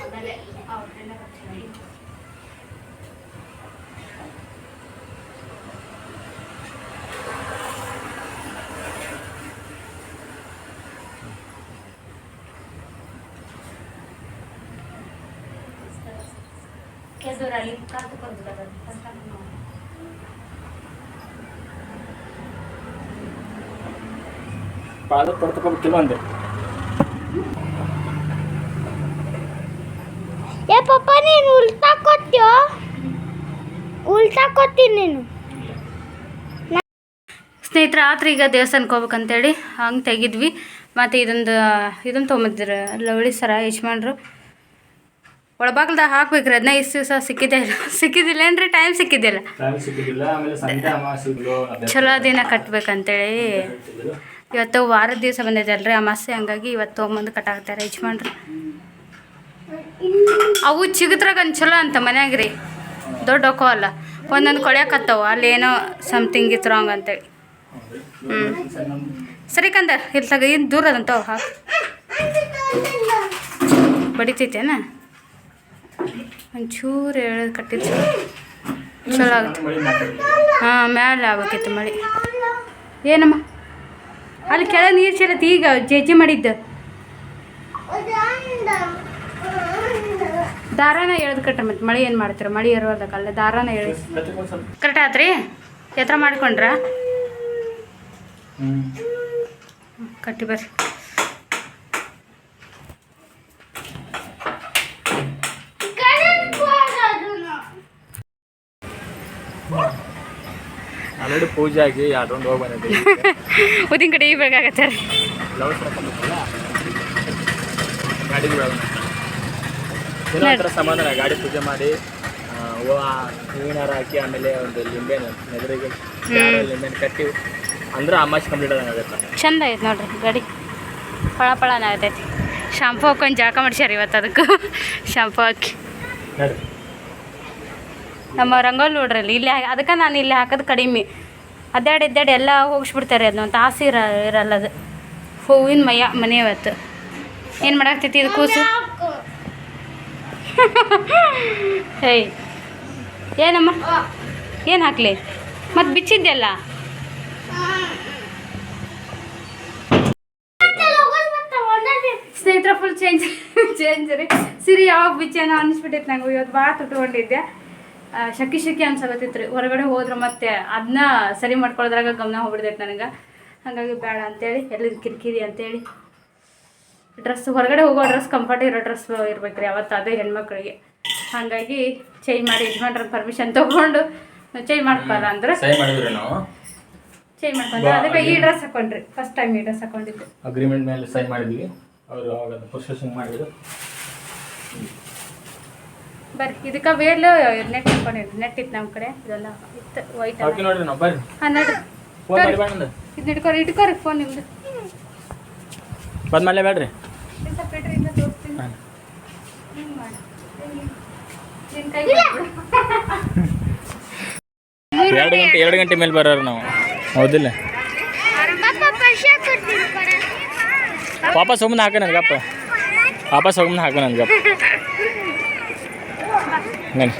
ಆಮೇಲೆ ಅವ್ರನ್ನೆಲ್ಲ ಕಟ್ಟಿ ಪಾದ ಪಡ್ತಕೋಬೇಕಿಲ್ಲ ಅಂದೆ ಏ ಪಪ್ಪ ನೀನು ಉಲ್ಟಾ ಕೊತ್ತೀಯೋ ಉಲ್ಟಾ ಕೊತ್ತೀನಿ ನೀನು. ಸ್ನೇಹಿತರ ಆತ್ರ ಈಗ ದೇವಸ್ಥಾನಕ್ಕೆ ಹೋಗ್ಬೇಕಂತೇಳಿ ಹಂಗೆ ತೆಗಿದ್ವಿ. ಮತ್ತು ಇದೊಂದು ಇದನ್ನು ತೊಗೊಂಬಂದಿರ ಲವಳಿ ಸರ ಯಜಮಾನ್ರು. ಒಳಬಾಗ್ಲದಾಗ ಹಾಕ್ಬೇಕ್ರಿ ಅದನ್ನ ಇಷ್ಟು ದಿವಸ ಸಿಕ್ಕಿದೆ ಇಲ್ಲ ಸಿಕ್ಕಿದಿಲ್ಲ ಏನ್ರಿ ಟೈಮ್ ಸಿಕ್ಕಿದ್ದಿಲ್ಲ ಚಲೋ ದಿನ ಕಟ್ಬೇಕಂತೇಳಿ. ಇವತ್ತು ವಾರದ ದಿವಸ ಬಂದಿದೆ ಅಲ್ರಿ ಅಮಾಸೆ ಹಂಗಾಗಿ ಇವತ್ತು ತೊಗೊಂಬಂದು ಕಟ್ಟಾಕ್ತಾರೆ ಯಜಮಾನ್ರಿ. ಅವು ಚಿಗದ್ರಾಗ ಚಲೋ ಅಂತ ಮನ್ಯಾಗ ರೀ. ದೊಡ್ಡ ಅಲ್ಲ. ಒಂದೊಂದು ಕೊಳ್ಯಾಕತ್ತವ ಅಲ್ಲಿ ಏನೋ ಸಮಥಿಂಗ್ ಇತ್ತು ರಾಂಗ್ ಅಂತೇಳಿ. ಹ್ಞೂ ಸರಿ ಕಂದ ಇಲ್ಲಿ ತಗ, ಏನು ದೂರ ಅದಂತವ ಹಾಕಿ. ಬಡಿತೈತೇನ? ಒಂಚೂರು ಹೇಳೋದು ಕಟ್ಟಿದ್ದು ಚಲೋ ಆಗುತ್ತೆ. ಹಾಂ, ಮ್ಯಾಲೆ ಆಗ್ಬೇಕಿತ್ತು ಮಳೆ. ಏನಮ್ಮ? ಅಲ್ಲಿ ಕೆಳಗೆ ನೀರು ಚೆಲ್ಲತ್ತೆ ಈಗ ಜಜ್ಜಿ ಮಾಡಿದ್ದು. ದಾರಾನ ಎಳ್ದು ಕಟ್ಟ ಮತ್ತೆ ಮಳೆ ಏನು ಮಾಡ್ತೀರ? ಮಳೆ ಇರೋದಕ್ಕಲ್ಲ ದಾರಾನ ಎಳ ಕರೆಕ್ಟ್ ಆತ್ರಿ? ಎತ್ತರ ಮಾಡ್ಕೊಂಡ್ರ? ಕಟ್ಟಿ ಬರ್ರಿ. ಆಲ್ರೆಡಿ ಪೂಜೆ ಆಗಿ ಅದೊಂದು ಹೋಗಿ ಬಂದಿದ್ದೀವಿ ಉದಿನ ಕಡೆ ಬೇಕಾಗತ್ತೆ ರೀ ಬ್ಲೌಸ್ ಹಾಕೊಂಡಿದ್ದಲ್ಲ ಗಾಡಿ ಸಮಾಧಾನ ಪೂಜೆ ಮಾಡಿ ಹೂವ ಹೂವಿನ ಹಾರ ಹಾಕಿ ಆಮೇಲೆ ಒಂದು ಲಿಂಬೆನ ನೆದರಿಗೆ ಲಿಂಬೆನ ಕಟ್ಟಿ ಅಂದ್ರೆ ಅಮಾಶ್ ಕಂಪ್ಲೀಟ್ ಆಗುತ್ತೆ. ಚಂದ ಐತೆ ನೋಡ್ರಿ ಗಾಡಿ. ಪಳ ಪಳನ ಆಗತೈತಿ. ಶಾಂಪು ಹಾಕೊಂಡು ಜಾಕ ಮಾಡ್ಸ್ಯಾರ ಇವತ್ತು ಅದಕ್ಕೆ. ಶಾಂಪು ಹಾಕಿ. ನಮ್ಮ ರಂಗೋಲಿ ನೋಡ್ರಲ್ಲಿ ಇಲ್ಲಿ ಅದಕ್ಕೆ ನಾನು ಇಲ್ಲಿ ಹಾಕೋದು ಕಡಿಮೆ. ಅದ್ದಾಡಿ ಅದ್ದಾಡಿ ಎಲ್ಲ ಹೋಗಿಸ್ಬಿಡ್ತಾರೆ ಅದನ್ನ ಆಸೆ ಇರ, ಇರಲ್ಲ ಅದು. ಹೂವಿನ ಮಯ ಮನೆ ಇವತ್ತು ಏನು ಮಾಡಾಕ್ತೈತಿ ಇದು ಕೂಸು? ಹೇ ಏನಮ್ಮ? ಏನು ಹಾಕ್ಲಿ? ಮತ್ತು ಬಿಚ್ಚಿದ್ದೆಲ್ಲ ಸ್ನೇಹಿತರ ಫುಲ್ ಚೇಂಜ್ ಚೇಂಜ್ ರೀ. ಸಿರಿ ಯಾವಾಗ ಬಿಚ್ಚೇನೋ ಅನಿಸ್ಬಿಟ್ಟೈತೆ ನಂಗೆ. ಇವತ್ತು ಭಾಳ ತುಟ್ಕೊಂಡಿದ್ದೆ. ಶಕಿ ಶಕಿ ಅನ್ಸಕತ್ತಿತ್ತು ರೀ ಹೊರಗಡೆ ಹೋದ್ರೆ ಮತ್ತೆ ಅದನ್ನ ಸರಿ ಮಾಡ್ಕೊಳ್ಳೋದ್ರಾಗ ಗಮನ ಹೋಗ್ಬಿಡ್ತೈತೆ ನನಗೆ. ಹಾಗಾಗಿ ಬೇಡ ಅಂತೇಳಿ ಎಲ್ಲಿದ್ ಕಿರಿಕಿರಿ ಅಂತೇಳಿ. ಡ್ರೆಸ್ ಹೊರಗಡೆ ಹೋಗೋ ಡ್ರೆಸ್ ಕಂಫರ್ಟ್ ಇರೋ ಡ್ರೆಸ್ ಇರ್ಬೇಕು ರೀ ಅವತ್ತು ಅದೇ ಹೆಣ್ಮಕ್ಳಿಗೆ. ಹಾಗಾಗಿ ಚೇಂಜ್ ಮಾಡಿ ಯಜಮಾನ್ರ ಪರ್ಮಿಷನ್ ತೊಗೊಂಡು ಚೇಂಜ್ ಮಾಡ್ಕೊಲ್ಲ ಅಂದ್ರೆ? ಚೇಂಜ್ ಮಾಡ್ಕೊಂಡ್ರೆ. ಅದಕ್ಕೆ ಈ ಡ್ರೆಸ್ ಹಾಕೊಂಡ್ರಿ. ಫಸ್ಟ್ ಟೈಮ್ ಈ ಡ್ರೆಸ್ ಹಾಕೊಂಡಿದ್ದು. ಅಗ್ರಿಮೆಂಟ್ ಮೇಲೆ ಸೈನ್ ಮಾಡಿದ್ವಿ. ಅವರು ಅವಾಗ ಪ್ರೊಸೆಸಿಂಗ್ ಮಾಡಿದ್ರು. ಬರ್ರಿ ಇದಕ್ಕೆ ವೇಲ್ ನೆಟ್ ಹಾಕೊಂಡಿರಿ ನೆಟ್ ಇತ್ತು ನಮ್ಮ ಕಡೆ. ಇದೆಲ್ಲ ಇತ್ತು ವೈಟ್ ಹಾಂ ನೋಡ್ರಿ. ಇದು ಇಟ್ಕೊರಿ ಇಟ್ಕೊರಿ ಫೋನ್ ನಿಮ್ದು. ಬಂದ್ಮೇಲೆ ಬೇಡ್ರಿ. ಎರಡು ಗಂಟೆ ಎರಡು ಗಂಟೆ ಮೇಲೆ ಬರೋರು ನಾವು. ಹೌದಿಲ್ಲ. ವಾಪಸ್ ಹೋಗ್ಮಂದು ಹಾಕ ನನಗಪ್ಪ ವಾಪಸ್ ಹೋಗ್ಮಂದು ಹಾಕ ನನಗಪ್ಪ ನನ್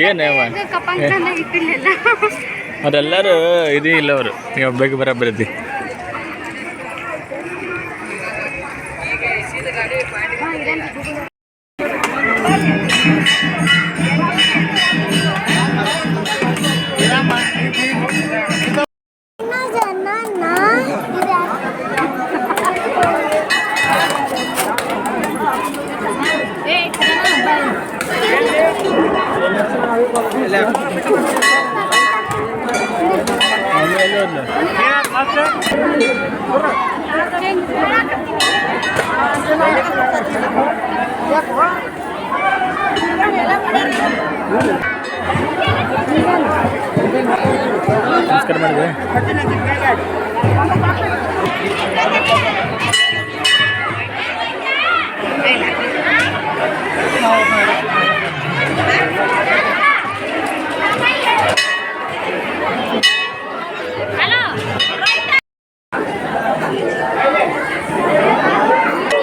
ಏನೇವ ಅದೆಲ್ಲರೂ ಇದು ಇಲ್ಲ ಅವರು. ನೀವು ಬೇಗ ಬರಬ್ಬರೈತಿ ನಮಸ್ಕಾರ ಮಾಡಿದೆ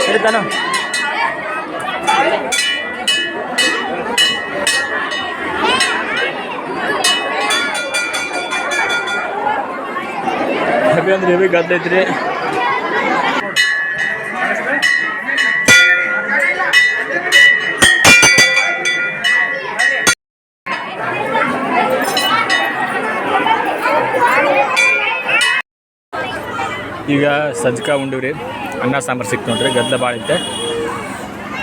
ಹಿಡಿತಾನು ಅಂದ್ರೆ ಹೆವಿ ಗದ್ದ ಐತ್ರಿ ಈಗ ಸಜ್ಜಕ ಉಂಡಿವ್ರಿ ಅನ್ನ, ಸಾಂಬಾರು ಸಿಕ್ತು ನೋಡ್ರಿ ಗದ್ದಲ ಭಾಳ ಐತೆ.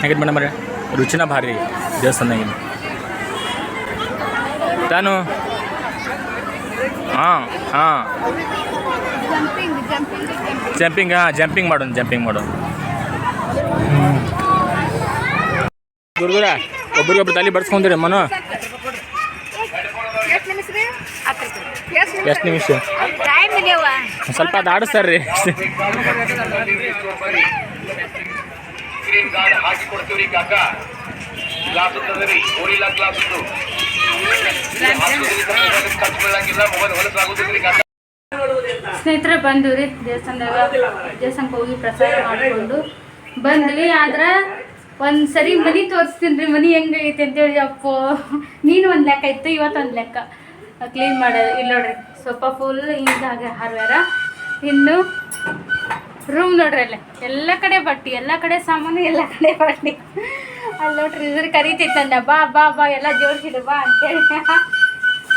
ಹೆಂಗಿತ್ತು ಮೇಡಮ್ ಅವ್ರೆ? ರುಚಿನ ಭಾರಿ ದೇವಸ್ಥಾನ ತಾನು? ಹಾಂ ಹಾಂ. ಜಂಪಿಂಗ್ ಹಾಂ ಜಂಪಿಂಗ್ ಮಾಡೋಣ ಜಂಪಿಂಗ್ ಮಾಡೋಣ. ಗುರುಗುರ ಒಬ್ರಿಗೊಬ್ರು ತಲೆ ಬಡ್ಸ್ಕೊಂಡ್ರಿ ಮನು. ಎಷ್ಟು ನಿಮಿಷ ಸ್ವಲ್ಪ ಅದು ಆಡಿಸ್ತಾರ್ರಿ. ಗ್ರೀನ್ ಸ್ನೇಹಿತರೆ ಬಂದ್ವಿ ರೀ ದೇವಸ್ಥಾನದಾಗ ದೇವಸ್ಥಾನಕ್ಕೆ ಹೋಗಿ ಪ್ರಸಾದ ಮಾಡಿಕೊಂಡು ಬಂದ್ವಿ. ಆದ್ರೆ ಒಂದು ಸರಿ ಮನಿ ತೋರಿಸ್ತೀನಿ ರೀ, ಮನಿ ಅಂತ ಅಂತೇಳಿ. ಅಪ್ಪೋ, ನೀನು ಒಂದು ಲೆಕ್ಕ ಇತ್ತು, ಇವತ್ತು ಒಂದು ಲೆಕ್ಕ. ಕ್ಲೀನ್ ಮಾಡೋದು ಇಲ್ಲ ನೋಡ್ರಿ, ಸ್ವಲ್ಪ ಫುಲ್ ಹಿಂಗಾಗಿ ಹಾರ್ವ್ಯಾರ ಇನ್ನು ರೂಮ್ ನೋಡ್ರಿ ಅಲ್ಲೇ. ಎಲ್ಲ ಕಡೆ ಬಟ್ಟಿ, ಎಲ್ಲ ಕಡೆ ಸಾಮಾನು, ಎಲ್ಲ ಕಡೆ ಬಟ್ಟಿ. ಅಲ್ಲಿ ನೋಡ್ರಿ, ಇದ್ರ ಕರಿತೈತೆ ಬಾ ಬಾ ಬಾ, ಎಲ್ಲ ಜೋಡಿಸಿಡು, ಬಾ ಅಂತೇಳಿ.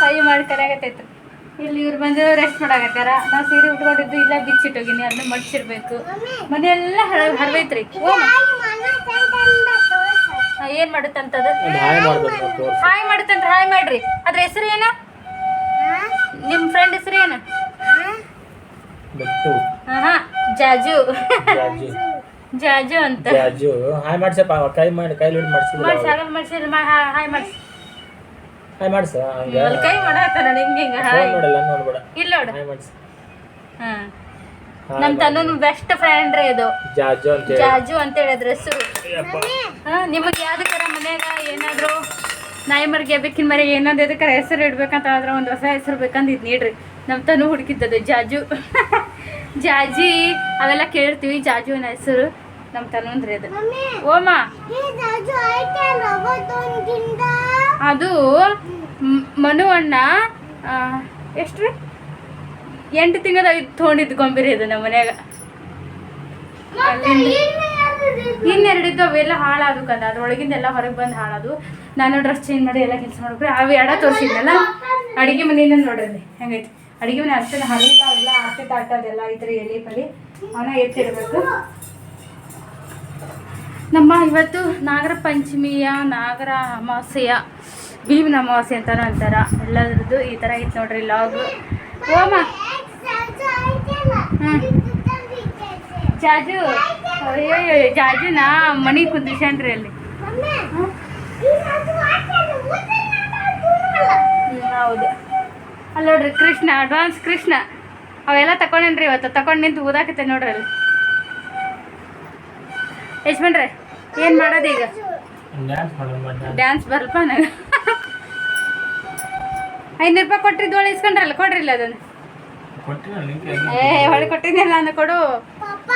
ಕೈ ಮಾಡಿ ಕರೆಯಾಗತ್ತೈತೆ ಇಲ್ಲಿ ಇವ್ರು ಬಂದು ರೆಸ್ಟ್ ಮಾಡಾಕತ್ತಾರ. ನಾ ಸೀರೆ ಉಟ್ಕೊಂಡಿದ್ದು ಇಲ್ಲ ಬಿಚ್ಚಿಟ್ಟೋಗಿನಿ ಅದನ್ನ ಮಡ್ಸಿರ್ಬೇಕು. ಮನೆಯೆಲ್ಲ ಹರ ಹರ್ವೈತ್ರಿ ಏನು ಮಾಡುತ್ತಂತದು? ಹಾಯ್ ಮಾಡುತ್ತಂತ ಹಾಯ್ ಮಾಡ್ರಿ. ಅದ್ರ ಹೆಸರು ಏನ? ನಿಮ್ಮ ಫ್ರೆಂಡ್ ಹೆಸರು ಏನು? ಹಾಂ ಹಾಂ ಜಾಜು. ಜಾಜಿ. ಜಾಜು ಅಂತ. ಜಾಜು. ಹಾಯ್ ಮಾಡ್ಸಪ್ಪ ಕೈ ಮಾಡಿ ಕೈ ಲೋಡ್ ಮಾಡ್ಸಿ ಮಾಡ್ಸಿ ಹಾಯ್ ಮಾಡ್ಸಿ. ಹಾಯ್ ಮಾಡ್ಸ ಹಂಗ. ಅಲ್ಲಿ ಕೈ ಮಾಡಾಕ ನೋಡಿ ಹಿಂಗೆ. ಹಿಂಗೆ ಹಾಯ್ ನೋಡಲ್ಲ ನೋಡ್ಬೇಡ. ಇಲ್ಲ ನೋಡು. ಹಾಯ್ ಮಾಡ್ಸ ಹಾಂ. ನಮ್ಮ ತನ್ನೂ ಬೆಸ್ಟ್ ಫ್ರೆಂಡ್ ರೀ ಇದು ಜಾಜು ಅಂತ ಹೇಳಿ. ಜಾಜು ಅಂತ ಹೇಳಿದ್ರೆ ಹೆಸರು. ಹಾಂ ನಿಮಗೆ ಯಾವ್ದಕ್ಕಾರ ಮನ್ಯಾಗ ಏನಾದರೂ ನಾಯಿ ಮರಿಗೆ ಬೇಕಿನ ಮರಿಗೆ ಏನಾದ್ರು ಎದಕ್ಕಾರ ಹೆಸರು ಇಡ್ಬೇಕಂತ ಆದ್ರೆ ಒಂದು ಹೊಸ ಹೆಸರು ಬೇಕಂತ ಇದು ನೀಡ್ರಿ. ನಮ್ಮ ತನು ಹುಡುಕಿದ್ದದು ಜಾಜು. ಜಾಜಿ ಅವೆಲ್ಲ ಕೇಳ್ತೀವಿ ಜಾಜುವಿನ ಹೆಸರು. ನಮ್ಮ ತನು ಅಂದ್ರೆ ಅದು ಓಮ. ಅದು ಮ್- ಮನು ಅಣ್ಣ ಆ, ಎಷ್ಟು? ರೀ ಎಂಟು ತಿಂಗಳ ತೊಗೊಂಡಿದ್ದು ಗೊಂಬಿರಿ ಅದು ನಮ್ಮ ಮನ್ಯಾಗ. ಇನ್ನೆರಡು ಇದ್ದು ಅವೆಲ್ಲ ಹಾಳಾದು ಕಂದ. ಅದ್ರೊಳಗಿಂದೆಲ್ಲ ಹೊರಗೆ ಬಂದು ಹಾಳಾದು ನಾನು ಡ್ರೆಸ್ ಚೇಂಜ್ ಮಾಡಿ ಎಲ್ಲ ಕೆಲಸ ಮಾಡ್ಬಿಟ್ರೆ ಅವು ಎಡ ತೋರಿಸಿದ್ನಲ್ಲ? ಅಡಿಗೆ ಮನೆಯಿಂದ ನೋಡ್ರಿ ಹೆಂಗೈತಿ? ಅಡಿಗೆ ಮನೆ ಅಷ್ಟೇ ಹರಿಲ್ಲ ಅವೆಲ್ಲ ಆಟೆ ತಾಟದೆಲ್ಲ ಐತ್ರಿ ಎಲೆ ಪಲಿ. ಅವನ ಎತ್ತಿಡ್ಬೇಕು ನಮ್ಮ ಇವತ್ತು ನಾಗರ ಪಂಚಮಿಯ, ನಾಗರ ಅಮಾವಾಸ್ಯೆಯ ಭೀಮನ ಅಮಾವಾಸ್ಯೆ ಅಂತ ಅಂತಾರ ಎಲ್ಲದ್ರದ್ದು ಈ ಥರ ಐತೆ ನೋಡ್ರಿ ಲಾಗ್ ಓಮ. ಜಾಜು. ಅಯ್ಯೋ ಜಾಜುನ ಮಣಿ ಕುಂದ್ರಿ ಅಲ್ಲಿ. ಹೌದು. ಅಲ್ಲ ನೋಡ್ರಿ ಕೃಷ್ಣ ಅಡ್ವಾನ್ಸ್ ಕೃಷ್ಣ. ಅವೆಲ್ಲ ತಕೊಂಡೇನ್ರಿ ಇವತ್ತು. ತಕೊಂಡು ನಿಂತು ಊದಾಕತ್ತೆ ನೋಡ್ರಿ ಅಲ್ಲಿ. ಯಜಮಾನ್ರೆ ಏನು ಮಾಡೋದು ಈಗ ಡ್ಯಾನ್ಸ್ ಮಾಡೋಣ ಡ್ಯಾನ್ಸ್ ಬರಲ್ಪ ನನಗೆ. ಐನೂರು ರೂಪಾಯಿ ಕೊಟ್ಟಿದ್ದು ಒಳ ಇಸ್ಕೊಂಡ್ರಲ್ಲ ಕೊಡ್ರಿಲ್ಲ ಅದನ್ನು? ಏ ಹೊಳೆ ಕೊಟ್ಟಿದ್ದೆಲ್ಲ ಅಂದ ಕೊಡು. ಪಾಪ.